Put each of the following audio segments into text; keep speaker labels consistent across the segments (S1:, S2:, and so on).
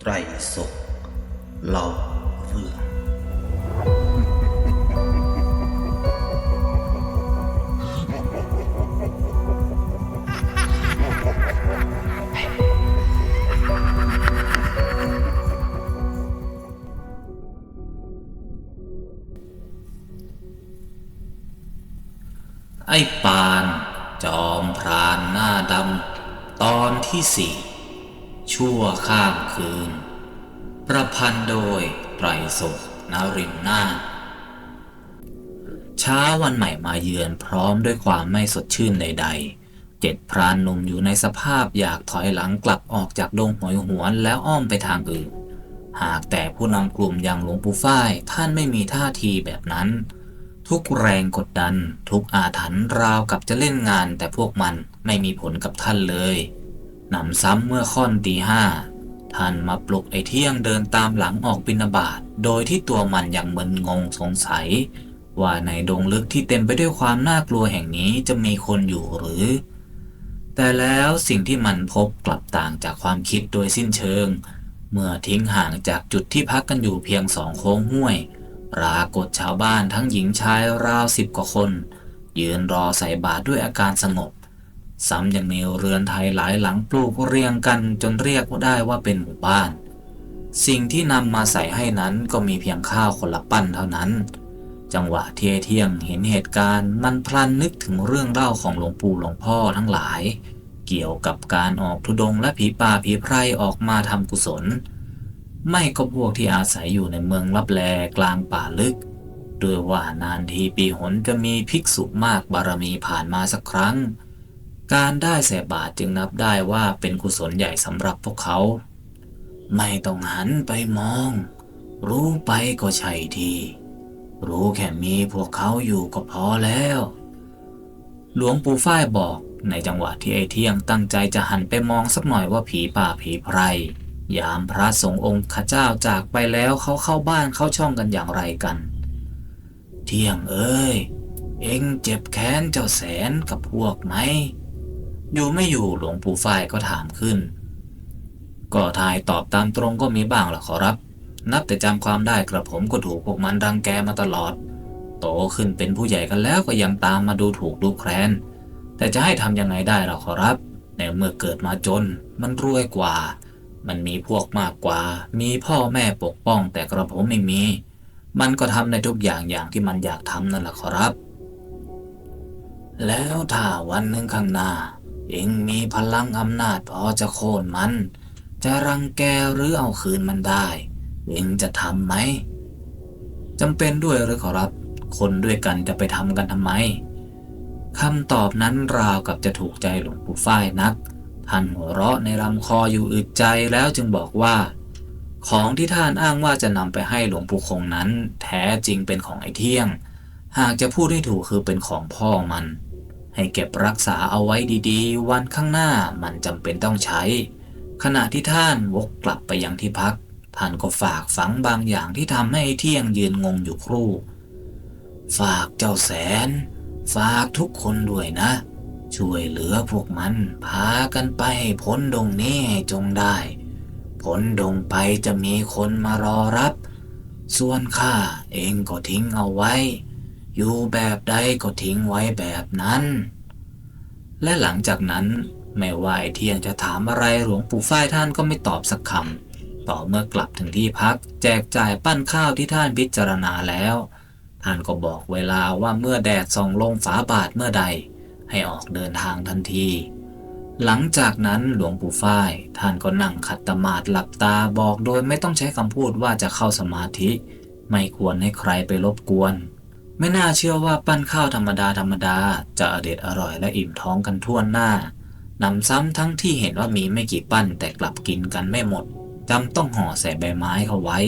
S1: ไตรสกเล่าเรื่องไอ้ปาน จอมพรานหน้าดำ ตอนที่สี่ ชั่วข้ามคืน ประพันธ์โดยไตรสกนรินนาเช้าวันใหม่มาเยือนพร้อมด้วยความไม่สดชื่นใด ๆ เจ็ดพรานหนุ่มอยู่ในสภาพอยากถอยหลังกลับออกจากดงหอยหวนแล้วอ้อมไปทางอื่น หากแต่ผู้นำกลุ่มอย่างหลวงปู่ฝ้ายท่านไม่มีท่าทีแบบนั้น ทุกแรงกดดัน ทุกอาถรรพ์ราวกับจะเล่นงานแต่พวกมันไม่มีผลกับท่านเลย หนำซ้ำเมื่อค่อนตีห้าท่านมาปลุกไอ้เที่ยงเดินตามหลังออกบินาบาตโดยที่ตัวมันยังมึนงงสงสัย ว่าในดงลึกที่เต็มไปด้วยความน่ากลัวแห่งนี้จะมีคนอยู่หรือ แต่แล้วสิ่งที่มันพบกลับต่างจากความคิดโดยสิ้นเชิง เมื่อทิ้งห่างจากจุดที่พักกันอยู่เพียงสองโค้งห้วยปรากฏชาวบ้านทั้งหญิงชายราวสิบกว่าคน ยืนรอใส่บาตรด้วยอาการสงบ ซ้ำยังมีเรือนไทยหลายหลังปลูกเรียงกันจนเรียกได้ว่าเป็นหมู่บ้าน สิ่งที่นำมาใส่ให้นั้นก็มีเพียงข้าวคนละปั้นเท่านั้น จังหวะเที่ยเที่ยงเห็นเหตุการณ์มันพลันนึกถึงเรื่องเล่าของหลวงปู่หลวงพ่อทั้งหลาย เกี่ยวกับการออกทุดงและผีป่าผีไพรออกมาทำกุศล ไม่ก็พวกที่อาศัยอยู่ในเมืองลับแลกลางป่าลึกด้วยว่านานทีปีหนจะมีภิกษุมากบารมีผ่านมาสักครั้ง การได้แสบาทจึงนับได้ว่าเป็นกุศลใหญ่สำหรับพวกเขา ไม่ต้องหันไปมอง รู้ไปก็ใช่ทีรู้แค่มีพวกเขาอยู่ก็พอแล้ว หลวงปู่ฝ้ายบอกในจังหวะที่ไอ้เที่ยงตั้งใจจะหันไปมองสักหน่อยว่าผีป่าผีไพรยามพระสงฆ์องค์ข้าเจ้าจากไปแล้วเขาเข้าบ้านเข้าช่องกันอย่างไรกัน เที่ยงเอ้ย เอ็งเจ็บแค้นเจ้าแสนกับพวกไหม อยู่ไม่อยู่หลวงปู่ฝ้ายก็ถามขึ้น ก็ทายตอบตามตรงก็มีบ้างล่ะขอรับ นับแต่จำความได้กระผมก็ถูกพวกมันรังแกมาตลอด โตขึ้นเป็นผู้ใหญ่กันแล้วก็ยังตามมาดูถูกดูแคลน แต่จะให้ทำยังไงได้ล่ะขอรับ ในเมื่อเกิดมาจน มันรวยกว่า มันมีพวกมากกว่า มีพ่อแม่ปกป้องแต่กระผมไม่มี มันก็ทำในทุกอย่างอย่างที่มันอยากทำนั่นแหละขอรับ แล้วถ้าวันหนึ่งข้างหน้า เองมีพลังอำนาจพอจะโค่นมัน จะรังแกหรือเอาคืนมันได้เองจะทำไหมจำเป็นด้วยหรือขอรับ คนด้วยกันจะไปทำกันทำไมคำตอบนั้นราวกับจะถูกใจหลวงปู่ฝ้ายนัก ท่านหัวเราะในลำคออยู่อึดใจแล้วจึงบอกว่า ของที่ท่านอ้างว่าจะนำไปให้หลวงปู่คงนั้น แท้จริงเป็นของไอ้เที่ยง หากจะพูดให้ถูกคือเป็นของพ่อมัน ให้เก็บรักษาเอาไว้ดีๆ วันข้างหน้ามันจำเป็นต้องใช้ ขณะที่ท่านวกกลับไปยังที่พัก ท่านก็ฝากฝังบางอย่างที่ทำให้เที่ยงยืนงงอยู่ครู่ ฝากเจ้าแสน ฝากทุกคนด้วยนะ ช่วยเหลือพวกมัน พากันไปให้พ้นดงนี้จงได้ พ้นดงไปจะมีคนมารอรับ ส่วนข้าเองก็ทิ้งเอาไว้ อยู่แบบใดก็ทิ้งไว้แบบนั้น และหลังจากนั้นไม่ว่าไอเทียงจะถามอะไรหลวงปู่ฝ้ายท่านก็ไม่ตอบสักคำต่อเมื่อกลับถึงที่พัก แจกจ่ายปั้นข้าวที่ท่านพิจารณาแล้ว ท่านก็บอกเวลาว่าเมื่อแดดส่องลงฝาบาทเมื่อใด ให้ออกเดินทางทันที หลังจากนั้นหลวงปู่ฝ้ายท่านก็นั่งขัดตมาดหลับตาบอกโดยไม่ต้องใช้คำพูดว่าจะเข้าสมาธิ ไม่ควรให้ใครไปรบกวน ไม่น่าเชื่อว่าปั้นข้าวธรรมดาธรรมดาจะอเด็ดอร่อยและอิ่มท้องกันทั่วหน้านำซ้ำทั้งที่เห็นว่ามีไม่กี่ปั้นแต่กลับกินกันไม่หมดจำต้องห่อใส่ใบไม้เข้าไว้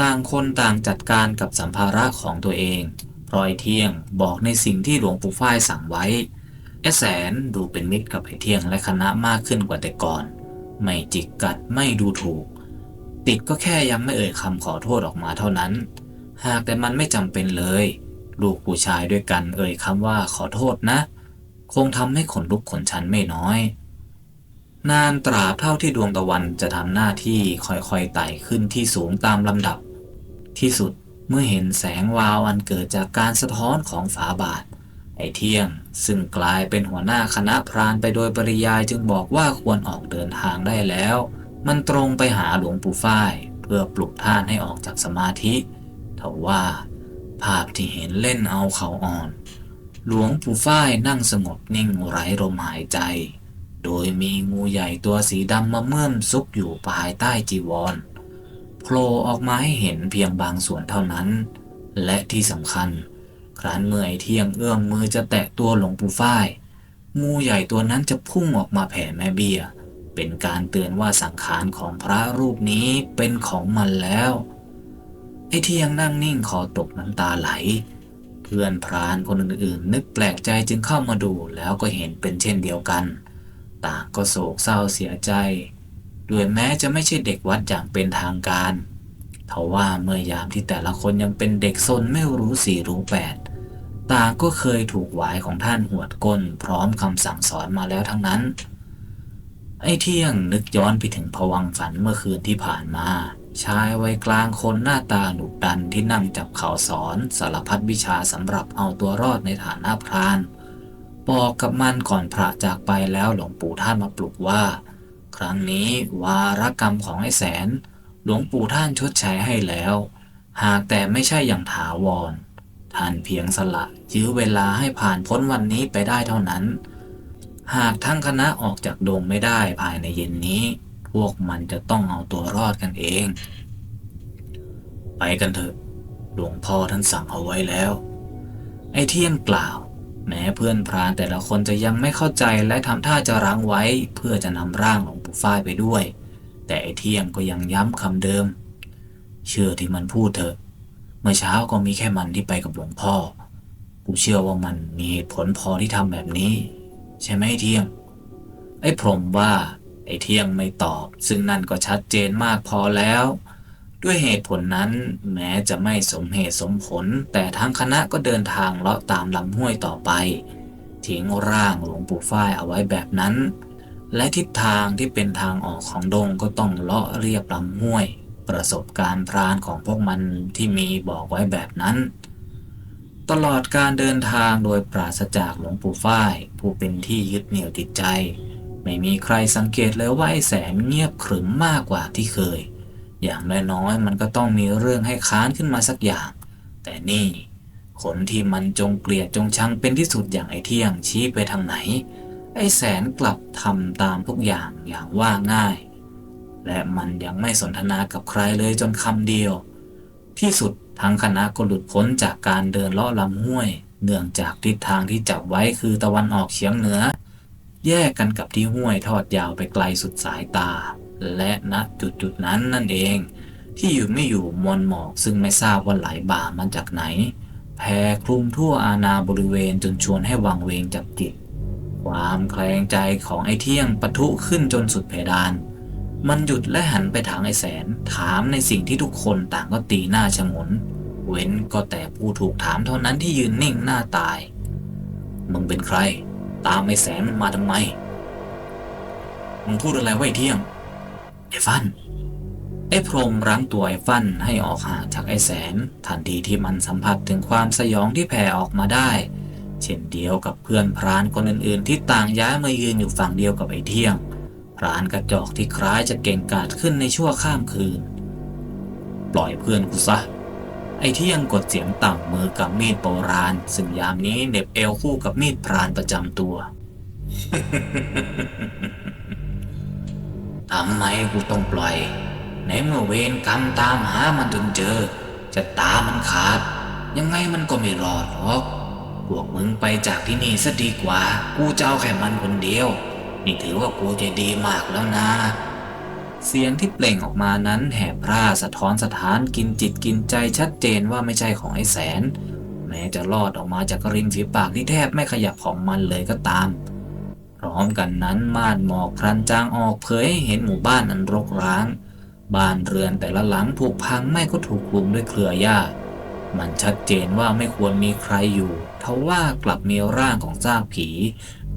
S1: ต่างคนต่างจัดการกับสัมภาระของตัวเองพลอยเที่ยงบอกในสิ่งที่หลวงปู่ฝ้ายสั่งไว้ไอ้แสนดูเป็นมิตรกับไอเที่ยงและคณะมากขึ้นกว่าแต่ก่อน ไม่จิกกัดไม่ดูถูก ติดก็แค่ยังไม่เอ่ยคำขอโทษออกมาเท่านั้น หากแต่มันไม่จำเป็นเลย ลูกผู้ชายด้วยกันเอ่ยคำว่าขอโทษนะ คงทำให้ขนลุกขนชันไม่น้อย นานตราบเท่าที่ดวงตะวันจะทำหน้าที่ค่อยๆไต่ขึ้นที่สูงตามลำดับ ที่สุดเมื่อเห็นแสงวาวอันเกิดจากการสะท้อนของฝาบาท ไอเที่ยง ซึ่งกลายเป็นหัวหน้าคณะพรานไปโดยปริยายจึงบอกว่าควรออกเดินทางได้แล้ว มันตรงไปหาหลวงปู่ฝ้าย เพื่อปลุกท่านให้ออกจากสมาธิทว่า ภาพที่เห็นเล่นเอาเขาอ่อน หลวงปู่ฝ้ายนั่งสงบนิ่งไร้ลมหายใจ โดยมีงูใหญ่ตัวสีดำมาเมื่อมซุกอยู่ภายใต้จีวรโผล่ออกมาให้เห็นเพียงบางส่วนเท่านั้น และที่สำคัญ ครั้นเมื่อไอเที่ยงเอื้อมมือจะแตะตัวหลวงปู่ฝ้ายงูใหญ่ตัวนั้นจะพุ่งออกมาแผ่แม่เบี้ย เป็นการเตือนว่าสังขารของพระรูปนี้เป็นของมันแล้ว อ้ที่ยังนั่งนิ่งคอตกน้ำตาไหล เพื่อนพรานคนอื่นๆ นึกแปลกใจจึงเข้ามาดูแล้วก็เห็นเป็นเช่นเดียวกัน ต่างก็โศกเศร้าเสียใจด้วยแม้จะไม่ใช่เด็กวัดอย่างเป็นทางการทว่าเมื่อยามที่แต่ละคนยังเป็นเด็กซนไม่รู้สี่รู้แปดต่างก็เคยถูกหวายของท่านหวดก้นพร้อมคำสั่งสอนมาแล้วทั้งนั้น ไอ้เที่ยงนึกย้อนไปถึงผวังฝันเมื่อคืนที่ผ่านมา ชายวัยกลางคนหน้าตาหนุกดันที่นั่งจับเข่าสอนสารพัดวิชาสำหรับเอาตัวรอดในฐานะพราน บอกกับมันก่อนพระจากไปแล้วหลวงปู่ท่านมาปลุกว่า ครั้งนี้วารกรรมของไอ้แสน หลวงปู่ท่านชดใช้ให้แล้ว หากแต่ไม่ใช่อย่างถาวร ท่านเพียงสละยื้อเวลาให้ผ่านพ้นวันนี้ไปได้เท่านั้น หากทั้งคณะออกจากดงไม่ได้ภายในเย็นนี้ วกมันจะต้องเอาตัวรอดกันเอง ไปกันเถอะ หลวงพ่อท่านสั่งเอาไว้แล้ว ไอ้เทียงกล่าว แม้เพื่อนพรานแต่ละคนจะยังไม่เข้าใจและทำท่าจะรั้งไว้เพื่อจะนำร่างหลวงปู่ฝ้ายไปด้วย แต่ไอ้เทียงก็ยังย้ำคำเดิม เชื่อที่มันพูดเถอะ เมื่อเช้าก็มีแค่มันที่ไปกับหลวงพ่อกูเชื่อว่ามันมีเหตุผลพอที่ทำแบบนี้ ใช่ไหมไอ้เที่ยงไอ้พรหมว่า ไอ้เที่ยงไม่ตอบ ซึ่งนั่นก็ชัดเจนมากพอแล้ว ด้วยเหตุผลนั้นแม้จะไม่สมเหตุสมผล แต่ทั้งคณะก็เดินทางเลาะตามลำห้วยต่อไป ทิ้งร่างหลวงปู่ฝ้ายเอาไว้แบบนั้น และทิศทางที่เป็นทางออกของดงก็ต้องเลาะเรียบลำห้วย ประสบการณ์พรานของพวกมันที่มีบอกไว้แบบนั้นตลอดการเดินทางโดยปราศจากหลวงปู่ฝ้าย ผู้เป็นที่ยึดเหนี่ยวติดใจ ไม่มีใครสังเกตเลยว่าไอ้แสนเงียบขรึมมากกว่าที่เคย อย่างน้อยๆมันก็ต้องมีเรื่องให้ค้านขึ้นมาสักอย่าง แต่นี่คนที่มันจงเกลียดจงชังเป็นที่สุดอย่างไอ้เที่ยงชี้ไปทางไหน ไอ้แสนกลับทำตามทุกอย่างอย่างว่าง่าย และมันยังไม่สนทนากับใครเลยจนคำเดียว ที่สุดทั้งคณะก็หลุดพ้นจากการเดินเลาะลำห้วย เนื่องจากทิศทางที่จับไว้คือตะวันออกเฉียงเหนือ แยกกันกับที่ห้วยทอดยาวไปไกลสุดสายตา และณจุดจุดนั้นนั่นเอง ที่อยู่ไม่อยู่มวลหมอกซึ่งไม่ทราบว่าไหลบ่ามันจากไหนแผ่คลุมทั่วอาณาบริเวณจนชวนให้วังเวงจับจิต ความแคลงใจของไอ้เที่ยงปะทุขึ้นจนสุดเพดาน มันหยุดและหันไปทางไอ้แสน ถามในสิ่งที่ทุกคนต่างก็ตีหน้าชะงน เว้นก็แต่ผู้ถูกถามเท่านั้นที่ยืนนิ่งหน้าตาย มึงเป็นใคร ตามไอ้แสนมันมาทำไม มึงพูดอะไรไวะไอ้เที่ยง ไอ้ฟัน ไอ้พรมรั้งตัวไอ้ฟันให้ออกห่างจากไอ้แสน ทันทีที่มันสัมผัสถึงความสยองที่แผ่ออกมาได้ เช่นเดียวกับเพื่อนพรานคนอื่นๆ ที่ต่างย้ายมายืนอยู่ฝั่งเดียวกับไอ้เที่ยงพรานกระจอกที่คล้ายจะเก่งกาจขึ้นในชั่วข้ามคืน ปล่อยเพื่อนกูซะ ไอ้เที่ยงกดเสียงต่ำมือกับมีดโบราณ ซึ่งยามนี้เหน็บเอวคู่กับมีดพรานประจำตัวทำไมกูต้องปล่อย ในเมื่อเวรกรรมตามหามันจนเจอ จะตามมันขาด ยังไงมันก็ไม่รอดหรอกพวกมึงไปจากที่นี่ซะดีกว่า กูจะเอาแค่มันคนเดียว นี่ถือว่ากูใจดีมากแล้วนะ เสียงที่เปล่งออกมานั้นแหบพร่าสะท้อนสถานกินจิตกินใจชัดเจนว่าไม่ใช่ของไอ้แสน แม้จะรอดออกมาจากริมฝีปากที่แทบไม่ขยับของมันเลยก็ตาม พร้อมกันนั้นม่านหมอกพลันจางออกเผยให้เห็นหมู่บ้านอันรกร้าง บ้านเรือนแต่ละหลังผุพังไม่ก็ถูกคลุมด้วยเครือหญ้า มันชัดเจนว่าไม่ควรมีใครอยู่ทว่ากลับมีร่างของซากผี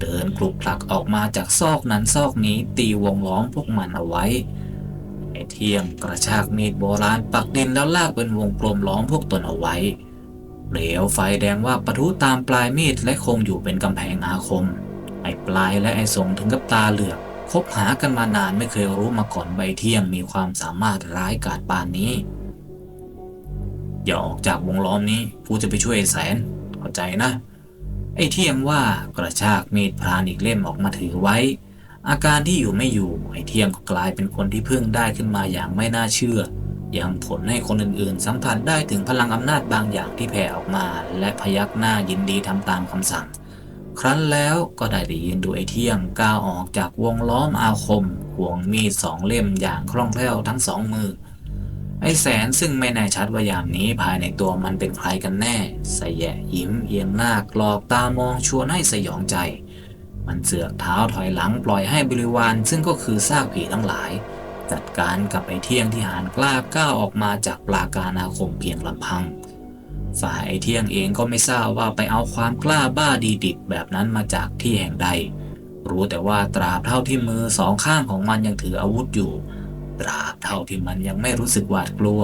S1: เดินคลุกคลักออกมาจากซอกนั้นซอกนี้ตีวงล้อมพวกมันเอาไว้ไอเทียงกระชากมีดโบราณปักดินแล้วลากเป็นวงกลมล้อมพวกตนเอาไว้เปลวไฟแดงว่าปะทุตามปลายมีดและคงอยู่เป็นกำแพงอาคม ไอปลายและไอสงถึงกับตาเหลือกคบหากันมานานไม่เคยรู้มาก่อนใบเที่ยงมีความสามารถร้ายกาจปานนี้ อย่าออกจากวงล้อมนี้ผู้จะไปช่วยไอแสนเข้าใจนะ ไอ้เที่ยงว่ากระชากมีดพรานอีกเล่มออกมาถือไว้ อาการที่อยู่ไม่อยู่ ไอ้เที่ยงก็กลายเป็นคนที่พึ่งได้ขึ้นมาอย่างไม่น่าเชื่อ ยังผลให้คนอื่นๆ สัมผัสได้ถึงพลังอำนาจบางอย่างที่แผ่ออกมา และพยักหน้ายินดีทำตามคำสั่ง ครั้นแล้วก็ได้ได้ยืนดูไอ้เที่ยงก้าวออกจากวงล้อมอาคมห่วงมีดสองเล่มอย่างคล่องแคล่วทั้งสองมือ ไอ้แสนซึ่งไม่แน่ชัดว่ายามนี้ภายในตัวมันเป็นใครกันแน่สแยะยิ้มเอียงหน้ากลอกตามองชวนให้สยองใจ มันเสือกเท้าถอยหลังปล่อยให้บริวารซึ่งก็คือซากผีทั้งหลาย จัดการกับไอ้เที่ยงที่หานกล้าก้าวออกมาจากปราการอาคมเพียงลำพัง ฝ่ายไอ้เที่ยงเองก็ไม่ทราบว่าไปเอาความกล้าบ้าดีดิบแบบนั้นมาจากที่แห่งใด รู้แต่ว่าตราบเท่าที่มือสองข้างของมันยังถืออาวุธอยู่ ตราบเท่าที่มันยังไม่รู้สึกหวาดกลัว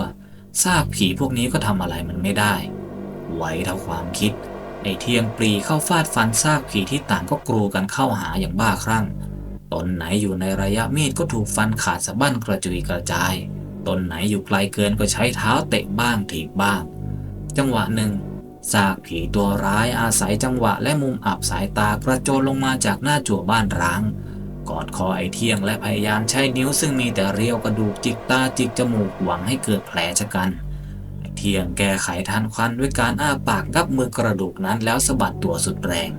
S1: ซากผีพวกนี้ก็ทำอะไรมันไม่ได้ ไว้เท่าความคิดไอเทียงปรีเข้าฟาดฟันซากผีที่ต่างก็กรูกันเข้าหาอย่างบ้าคลั่ง ตนไหนอยู่ในระยะมีดก็ถูกฟันขาดสะบั้นกระจุยกระจาย ตนไหนอยู่ไกลเกินก็ใช้เท้าเตะบ้างถีบบ้าง จังหวะหนึ่งซากผีตัวร้ายอาศัยจังหวะและมุมอับสายตากระโจนลงมาจากหน้าจั่วบ้านร้าง กอดคอไอเที่ยงและพยายามใช้นิ้วซึ่งมีแต่เรียวกระดูกจิกตาจิกจมูกหวังให้เกิดแผลชะกันไอเที่ยงแก้ไขทันควันด้วยการอ้าปากกับมือกระดูกนั้นแล้วสะบัดตัวสุดแรง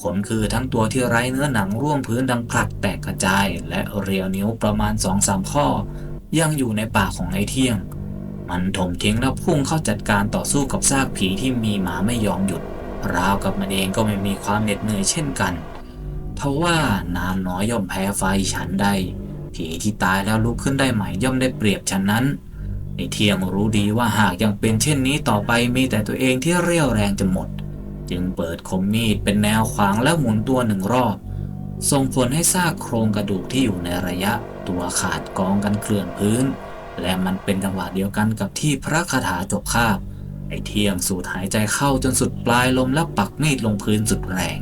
S1: ผลคือทั้งตัวที่ไร้เนื้อหนังร่วงพื้นดังพลักแตกกระจาย และเรียวนิ้วประมาณสองสามข้อ ยังอยู่ในปากของไอเที่ยง มันถมทิ้งแล้วพุ่งเข้าจัดการต่อสู้กับซากผีที่มีหมาไม่ยอมหยุดราวกับมันเองก็ไม่มีความเหน็ดเหนื่อยเช่นกัน ทว่าน้ำน้อยย่อมแพ้ไฟฉันใด ผีที่ตายแล้วลุกขึ้นได้ใหม่ย่อมได้เปรียบฉันนั้นไอ้เที่ยงรู้ดีว่าหากยังเป็นเช่นนี้ต่อไปมีแต่ตัวเองที่เรี่ยวแรงจะหมด จึงเปิดคมมีดเป็นแนวขวางแล้วหมุนตัวหนึ่งรอบส่งผลให้ซากโครงกระดูกที่อยู่ในระยะ ตัวขาดกองกันเกลื่อนพื้น และมันเป็นจังหวะเดียวกันกับที่พระคาถาจบคาบไอ้เที่ยงสูดหายใจเข้าจนสุดปลายลมแล้วปักมีดลงพื้นสุดแรง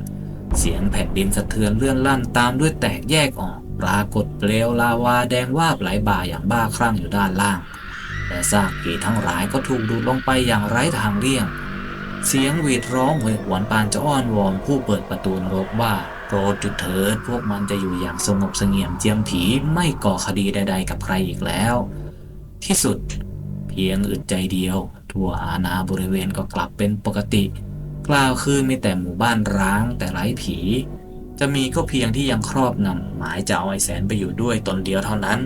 S1: เสียงแผ่นดินสะเทือนเลื่อนลั่นตามด้วยแตกแยกออก ปรากฏเปลวลาวาแดงวาบไหลบ่าอย่างบ้าคลั่งอยู่ด้านล่าง และซากผีทั้งหลายก็ถูกดูดลงไปอย่างไร้ทางเลี่ยง เสียงหวีดร้องโหยหวนปานจะอ้อนวอนผู้เปิดประตูนรกว่าโปรดจุดเถิดพวกมันจะอยู่อย่างสงบเสงี่ยมเจียมผีไม่ก่อคดีใด ๆ กับใครอีกแล้ว ที่สุด เพียงอึดใจเดียว ทั่วอาณาบริเวณก็กลับเป็นปกติ กล่าวคือมีแต่หมู่บ้านร้างแต่ไร้ผี จะมีก็เพียงที่ยังครอบงำหมายจะเอาไอ้แสนไปอยู่ด้วยตนเดียวเท่านั้น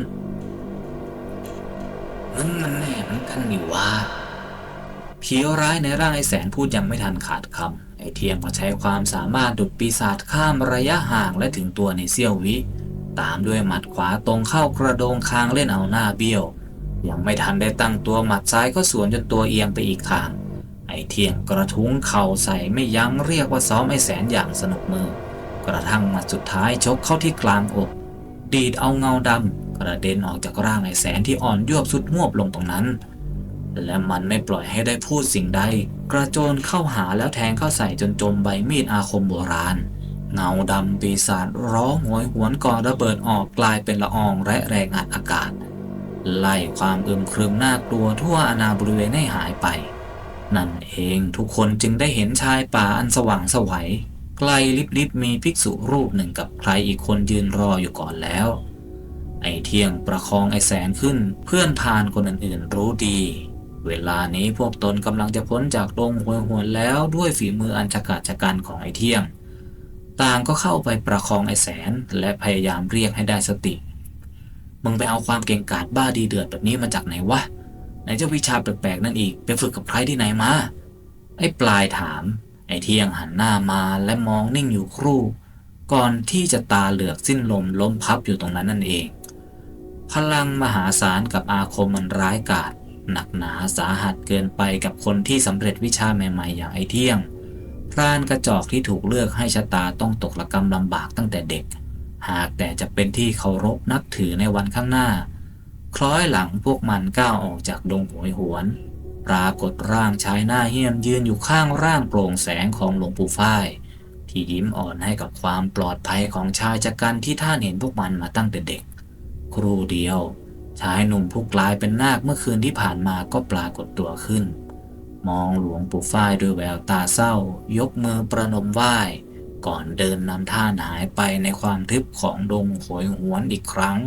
S1: มึงมันแน่มือนกันนี่วะผีร้ายในร่างไอ้แสนพูดยังไม่ทันขาดคำไอ้เทียมก็ใช้ความสามารถดุดปีศาจข้ามระยะห่างและถึงตัวในเสี้ยววิ ตามด้วยหมัดขวาตรงเข้ากระโดงคางเล่นเอาหน้าเบี้ยว ยังไม่ทันได้ตั้งตัวหมัดซ้ายก็สวนจนตัวเอียงไปอีกทาง ไอเที่ยงกระทุ้งเข่าใส่ไม่ยั้งเรียกว่าซ้อมไอแสนอย่างสนุกมือ กระทั่งมัดสุดท้ายชกเข้าที่กลางอก ดีดเอาเงาดำกระเด็นออกจากร่างไอแสนที่อ่อนยวบสุดมวบลงตรงนั้น และมันไม่ปล่อยให้ได้พูดสิ่งใด กระโจนเข้าหาแล้วแทงเข้าใส่จนจมใบมีดอาคมโบราณ เงาดำปีศาจร้องโหยหวนก่อนระเบิดออกกลายเป็นละอองและแรงอัดอากาศไล่ความอึมครึมน่ากลัวทั่วอาณาบริเวณให้หายไป นั่นเองทุกคนจึงได้เห็นชายป่าอันสว่างสวัยไกลลิบๆมีภิกษุรูปหนึ่งกับใครอีกคนยืนรออยู่ก่อนแล้ว ไอ้เที่ยงประคองไอ้แสนขึ้นเพื่อนพานคนอื่นๆรู้ดี เวลานี้พวกตนกำลังจะพ้นจากดงหวยหวนแล้วด้วยฝีมืออันฉกาจกันของไอ้เที่ยง ต่างก็เข้าไปประคองไอ้แสนและพยายามเรียกให้ได้สติ มึงไปเอาความเก่งกาจบ้าดีเดือดแบบนี้มาจากไหนวะ ไหนเจ้าวิชาแปลกๆนั่นอีกไปฝึกกับใครที่ไหนมา ไอ้ปลายถาม ไอ้เที่ยงหันหน้ามาและมองนิ่งอยู่ครู่ ก่อนที่จะตาเหลือกสิ้นลมล้มพับอยู่ตรงนั้นนั่นเอง พลังมหาศาลกับอาคมมันร้ายกาจหนักหนาสาหัสเกินไปกับคนที่สำเร็จวิชาใหม่ๆ อย่างไอ้เที่ยงพพรานกระจอกที่ถูกเลือกให้ชะตาต้องตกระกรรมลำบากตั้งแต่เด็ก หากแต่จะเป็นที่เคารพนับถือในวันข้างหน้า คล้อยหลังพวกมันก้าวออกจากดงหวยหวน ปรากฏร่างชายหน้าเหี้ยมยืนอยู่ข้างร่างโปร่งแสงของหลวงปู่ฝ้าย ที่ยิ้มอ่อนให้กับความปลอดภัยของชายจักรันที่ท่านเห็นพวกมันมาตั้งแต่เด็ก ครู่เดียว ชายหนุ่มผู้กลายเป็นนาคเมื่อคืนที่ผ่านมาก็ปรากฏตัวขึ้น มองหลวงปู่ฝ้ายด้วยแววตาเศร้า ยกมือประนมไหว้ก่อนเดินนำท่านหายไปในความทึบของดงโหยหวนอีกครั้ง